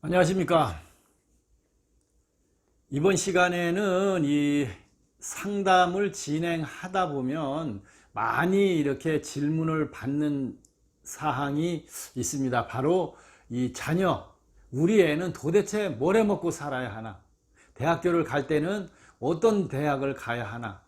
안녕하십니까. 이번 시간에는 이 상담을 진행하다 보면 많이 이렇게 질문을 받는 사항이 있습니다. 바로 이 자녀, 우리 애는 도대체 뭘 해 먹고 살아야 하나? 대학교를 갈 때는 어떤 대학을 가야 하나?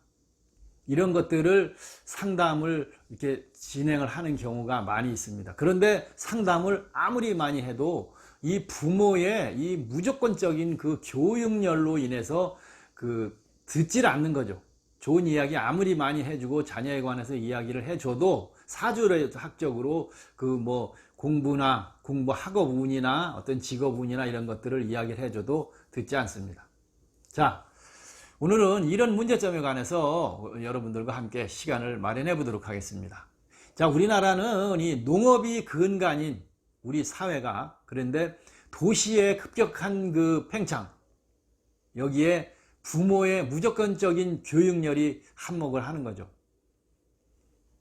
이런 것들을 상담을 이렇게 진행을 하는 경우가 많이 있습니다. 그런데 상담을 아무리 많이 해도 이 부모의 이 무조건적인 그 교육열로 인해서 그 듣질 않는 거죠. 좋은 이야기 아무리 많이 해주고 자녀에 관해서 이야기를 해줘도 사주학적으로 그 뭐 공부나 공부 학업 운이나 어떤 직업 운이나 이런 것들을 이야기를 해줘도 듣지 않습니다. 자, 오늘은 이런 문제점에 관해서 여러분들과 함께 시간을 마련해 보도록 하겠습니다. 자, 우리나라는 이 농업이 근간인 우리 사회가 그런데 도시의 급격한 그 팽창 여기에 부모의 무조건적인 교육열이 한몫을 하는 거죠.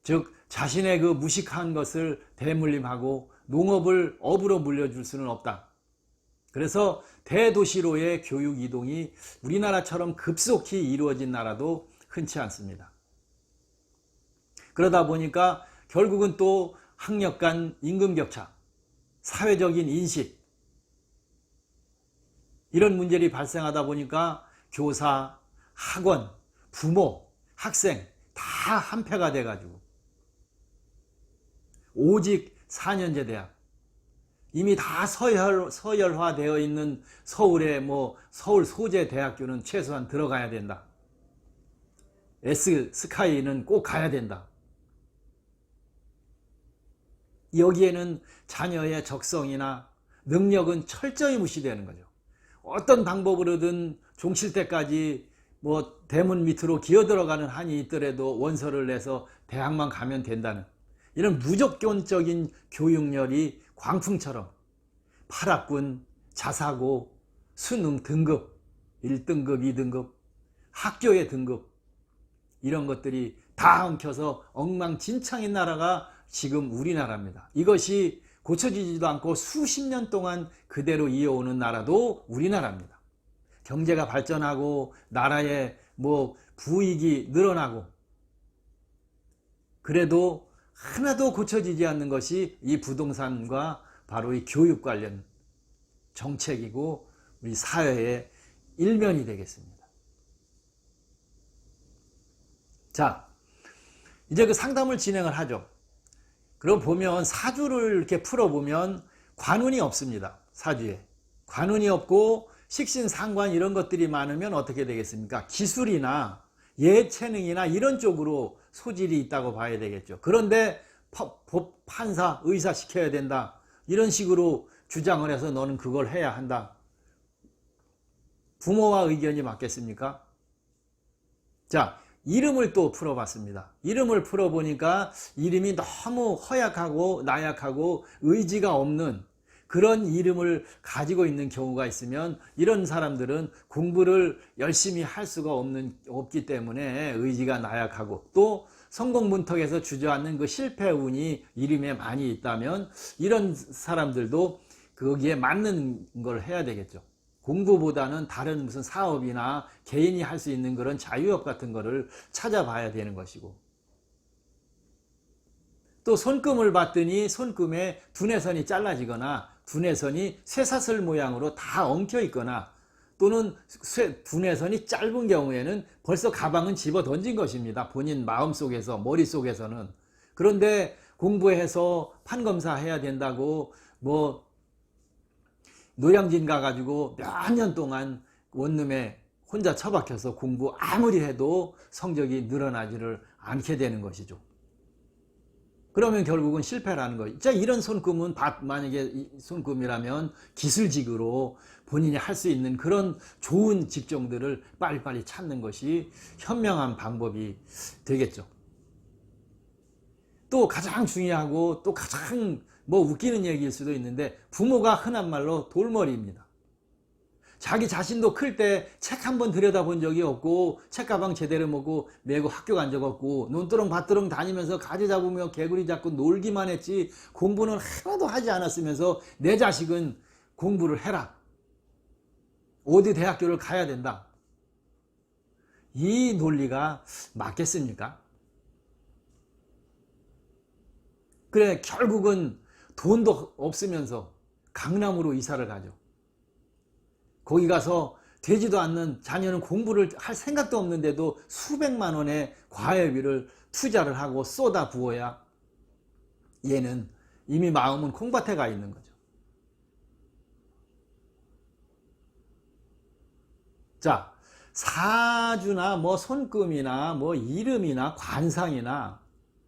즉 자신의 그 무식한 것을 대물림하고 농업을 업으로 물려줄 수는 없다. 그래서 대도시로의 교육 이동이 우리나라처럼 급속히 이루어진 나라도 흔치 않습니다. 그러다 보니까 결국은 또 학력 간 임금 격차, 사회적인 인식, 이런 문제들이 발생하다 보니까 교사, 학원, 부모, 학생 다 한패가 돼가지고 오직 4년제 대학 이미 다 서열, 서열화되어 있는 서울의 뭐 서울 소재 대학교는 최소한 들어가야 된다. S 스카이는 꼭 가야 된다. 여기에는 자녀의 적성이나 능력은 철저히 무시되는 거죠. 어떤 방법으로든 종칠 때까지 뭐 대문 밑으로 기어 들어가는 한이 있더라도 원서를 내서 대학만 가면 된다는 이런 무조건적인 교육열이 광풍처럼 8학군, 자사고, 수능 등급, 1등급, 2등급, 학교의 등급 이런 것들이 다 엉켜서 엉망진창인 나라가 지금 우리나라입니다. 이것이 고쳐지지도 않고 수십 년 동안 그대로 이어오는 나라도 우리나라입니다. 경제가 발전하고 나라의 뭐 부익이 늘어나고 그래도 하나도 고쳐지지 않는 것이 이 부동산과 바로 이 교육 관련 정책이고 우리 사회의 일면이 되겠습니다. 자, 이제 그 상담을 진행을 하죠. 그럼 보면 사주를 이렇게 풀어보면 관운이 없습니다. 사주에. 관운이 없고 식신상관 이런 것들이 많으면 어떻게 되겠습니까? 기술이나 예체능이나 이런 쪽으로 소질이 있다고 봐야 되겠죠. 그런데 법, 판사, 의사 시켜야 된다. 이런 식으로 주장을 해서 너는 그걸 해야 한다. 부모와 의견이 맞겠습니까? 자, 이름을 또 풀어봤습니다. 이름을 풀어보니까 이름이 너무 허약하고 나약하고 의지가 없는 그런 이름을 가지고 있는 경우가 있으면 이런 사람들은 공부를 열심히 할 수가 없는, 없기 때문에 의지가 나약하고 또 성공 문턱에서 주저앉는 그 실패 운이 이름에 많이 있다면 이런 사람들도 거기에 맞는 걸 해야 되겠죠. 공부보다는 다른 무슨 사업이나 개인이 할 수 있는 그런 자유업 같은 거를 찾아봐야 되는 것이고 또 손금을 봤더니 손금에 두뇌선이 잘라지거나 두뇌선이 쇠사슬 모양으로 다 엉켜 있거나 또는 두뇌선이 짧은 경우에는 벌써 가방은 집어 던진 것입니다. 본인 마음속에서 머릿속에서는 그런데 공부해서 판검사 해야 된다고 뭐 노량진 가가지고 몇 년 동안 원룸에 혼자 처박혀서 공부 아무리 해도 성적이 늘어나지를 않게 되는 것이죠. 그러면 결국은 실패라는 거예요. 자, 이런 손금은 만약에 손금이라면 기술직으로 본인이 할 수 있는 그런 좋은 직종들을 빨리빨리 찾는 것이 현명한 방법이 되겠죠. 또 가장 중요하고 또 가장 뭐 웃기는 얘기일 수도 있는데 부모가 흔한 말로 돌머리입니다. 자기 자신도 클 때 책 한 번 들여다본 적이 없고 책가방 제대로 먹고 메고 학교 간 적 없고 논두렁 밭두렁 다니면서 가지 잡으며 개구리 잡고 놀기만 했지 공부는 하나도 하지 않았으면서 내 자식은 공부를 해라. 어디 대학교를 가야 된다. 이 논리가 맞겠습니까? 그래, 결국은 돈도 없으면서 강남으로 이사를 가죠. 거기 가서 되지도 않는 자녀는 공부를 할 생각도 없는데도 수백만 원의 과외비를 투자를 하고 쏟아 부어야 얘는 이미 마음은 콩밭에 가 있는 거죠. 자, 사주나 뭐 손금이나 뭐 이름이나 관상이나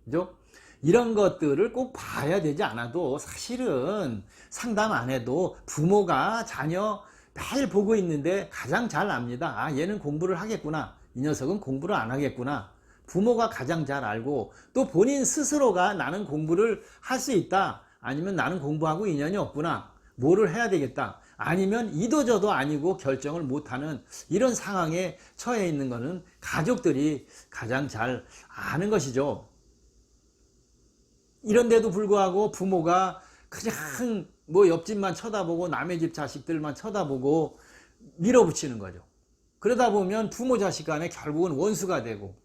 그죠? 이런 것들을 꼭 봐야 되지 않아도 사실은 상담 안 해도 부모가 자녀 매일 보고 있는데 가장 잘 압니다. 아, 얘는 공부를 하겠구나. 이 녀석은 공부를 안 하겠구나. 부모가 가장 잘 알고 또 본인 스스로가 나는 공부를 할 수 있다. 아니면 나는 공부하고 인연이 없구나. 뭐를 해야 되겠다. 아니면 이도저도 아니고 결정을 못하는 이런 상황에 처해 있는 것은 가족들이 가장 잘 아는 것이죠. 이런데도 불구하고 부모가 그냥 뭐 옆집만 쳐다보고 남의 집 자식들만 쳐다보고 밀어붙이는 거죠. 그러다 보면 부모 자식 간에 결국은 원수가 되고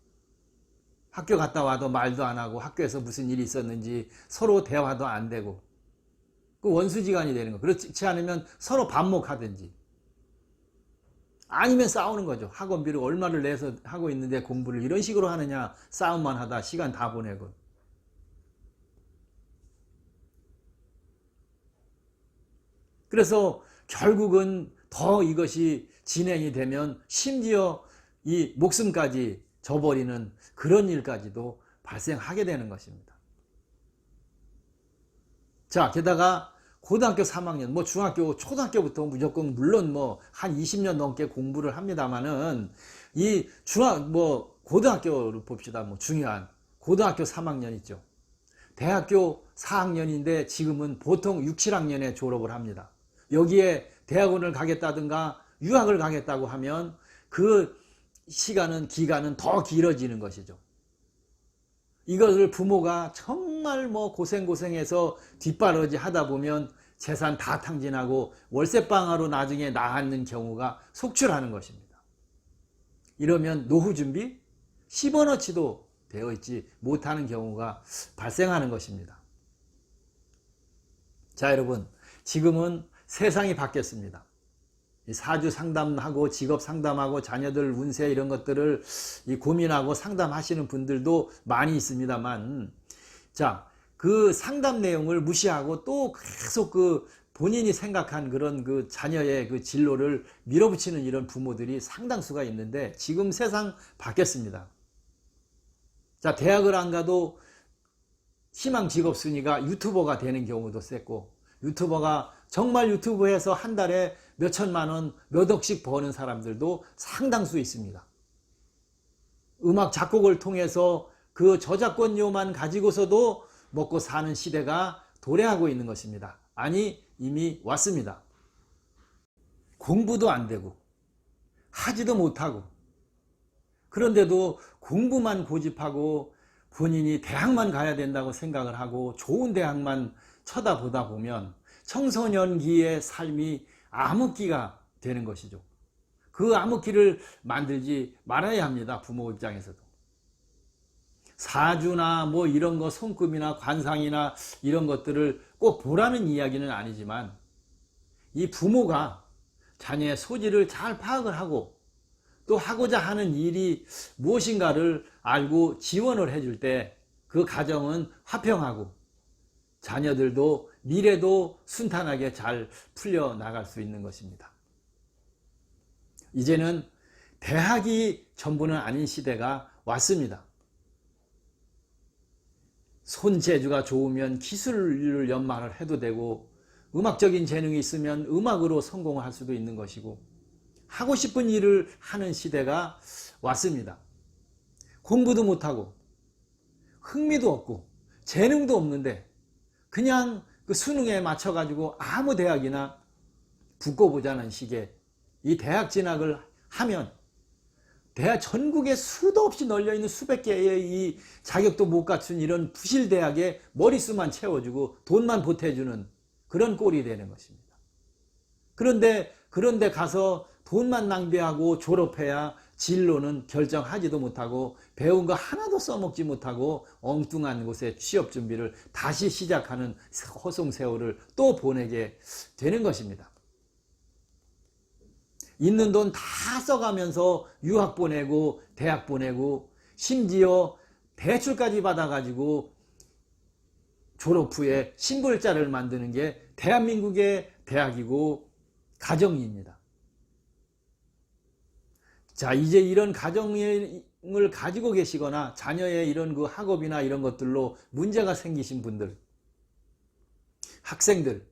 학교 갔다 와도 말도 안 하고 학교에서 무슨 일이 있었는지 서로 대화도 안 되고 그 원수지간이 되는 거. 그렇지 않으면 서로 반목하든지 아니면 싸우는 거죠. 학원비를 얼마를 내서 하고 있는데 공부를 이런 식으로 하느냐 싸움만 하다 시간 다 보내고 그래서 결국은 더 이것이 진행이 되면 심지어 이 목숨까지 저버리는 그런 일까지도 발생하게 되는 것입니다. 자, 게다가 고등학교 3학년, 뭐 중학교, 초등학교부터 무조건 물론 뭐 한 20년 넘게 공부를 합니다만은 이 중학, 뭐 고등학교를 봅시다. 뭐 중요한 고등학교 3학년 있죠. 대학교 4학년인데 지금은 보통 6, 7학년에 졸업을 합니다. 여기에 대학원을 가겠다든가 유학을 가겠다고 하면 그 시간은 기간은 더 길어지는 것이죠. 이것을 부모가 정말 뭐 고생고생해서 뒷바라지 하다 보면 재산 다 탕진하고 월세방아로 나중에 나앉는 경우가 속출하는 것입니다. 이러면 노후 준비 10원어치도 되어 있지 못하는 경우가 발생하는 것입니다. 자, 여러분. 지금은 세상이 바뀌었습니다. 사주 상담하고 직업 상담하고 자녀들 운세 이런 것들을 고민하고 상담하시는 분들도 많이 있습니다만 자, 그 상담 내용을 무시하고 또 계속 그 본인이 생각한 그런 그 자녀의 그 진로를 밀어붙이는 이런 부모들이 상당수가 있는데 지금 세상 바뀌었습니다. 자, 대학을 안 가도 희망 직업 순위가 유튜버가 되는 경우도 셌고 유튜버가 정말 유튜브에서 한 달에 몇 천만 원, 몇 억씩 버는 사람들도 상당수 있습니다. 음악 작곡을 통해서 그 저작권료만 가지고서도 먹고 사는 시대가 도래하고 있는 것입니다. 아니, 이미 왔습니다. 공부도 안 되고, 하지도 못하고, 그런데도 공부만 고집하고 본인이 대학만 가야 된다고 생각을 하고 좋은 대학만 쳐다보다 보면 청소년기의 삶이 암흑기가 되는 것이죠. 그 암흑기를 만들지 말아야 합니다. 부모 입장에서도. 사주나 뭐 이런 거 손금이나 관상이나 이런 것들을 꼭 보라는 이야기는 아니지만 이 부모가 자녀의 소질을 잘 파악을 하고 또 하고자 하는 일이 무엇인가를 알고 지원을 해줄 때 그 가정은 화평하고 자녀들도 미래도 순탄하게 잘 풀려 나갈 수 있는 것입니다. 이제는 대학이 전부는 아닌 시대가 왔습니다. 손재주가 좋으면 기술을 연마를 해도 되고 음악적인 재능이 있으면 음악으로 성공할 수도 있는 것이고 하고 싶은 일을 하는 시대가 왔습니다. 공부도 못하고 흥미도 없고 재능도 없는데 그냥 그 수능에 맞춰가지고 아무 대학이나 붙고 보자는 식의 이 대학 진학을 하면 대학 전국에 수도 없이 널려 있는 수백 개의 이 자격도 못 갖춘 이런 부실 대학에 머릿수만 채워주고 돈만 보태주는 그런 꼴이 되는 것입니다. 그런데 그런데 가서 돈만 낭비하고 졸업해야 진로는 결정하지도 못하고 배운 거 하나도 써먹지 못하고 엉뚱한 곳에 취업 준비를 다시 시작하는 허송 세월을 또 보내게 되는 것입니다. 있는 돈 다 써가면서 유학 보내고 대학 보내고 심지어 대출까지 받아가지고 졸업 후에 신불자를 만드는 게 대한민국의 대학이고 가정입니다. 자, 이제 이런 가정을 가지고 계시거나 자녀의 이런 그 학업이나 이런 것들로 문제가 생기신 분들, 학생들,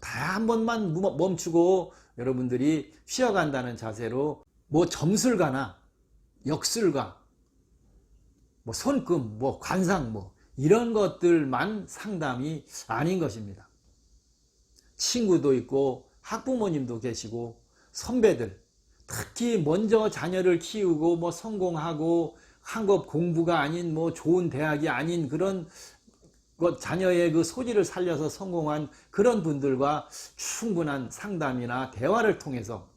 다 한 번만 멈추고 여러분들이 쉬어간다는 자세로 뭐 점술가나 역술가, 뭐 손금, 뭐 관상, 뭐 이런 것들만 상담이 아닌 것입니다. 친구도 있고 학부모님도 계시고 선배들, 특히 먼저 자녀를 키우고 뭐 성공하고 한것 공부가 아닌 뭐 좋은 대학이 아닌 그런 것 자녀의 그 소질을 살려서 성공한 그런 분들과 충분한 상담이나 대화를 통해서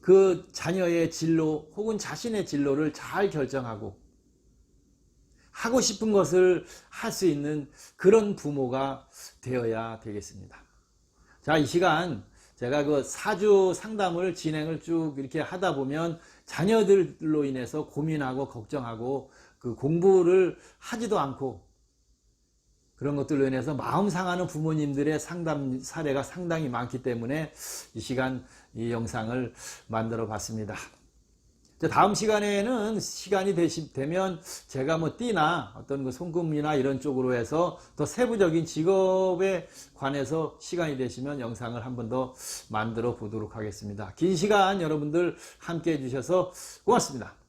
그 자녀의 진로 혹은 자신의 진로를 잘 결정하고 하고 싶은 것을 할 수 있는 그런 부모가 되어야 되겠습니다. 자, 이 시간 제가 그 사주 상담을 진행을 쭉 이렇게 하다 보면 자녀들로 인해서 고민하고 걱정하고 그 공부를 하지도 않고 그런 것들로 인해서 마음 상하는 부모님들의 상담 사례가 상당히 많기 때문에 이 시간 이 영상을 만들어 봤습니다. 다음 시간에는 시간이 되시, 되면 제가 뭐 띠나 어떤 그 송금이나 이런 쪽으로 해서 더 세부적인 직업에 관해서 시간이 되시면 영상을 한 번 더 만들어 보도록 하겠습니다. 긴 시간 여러분들 함께 해주셔서 고맙습니다.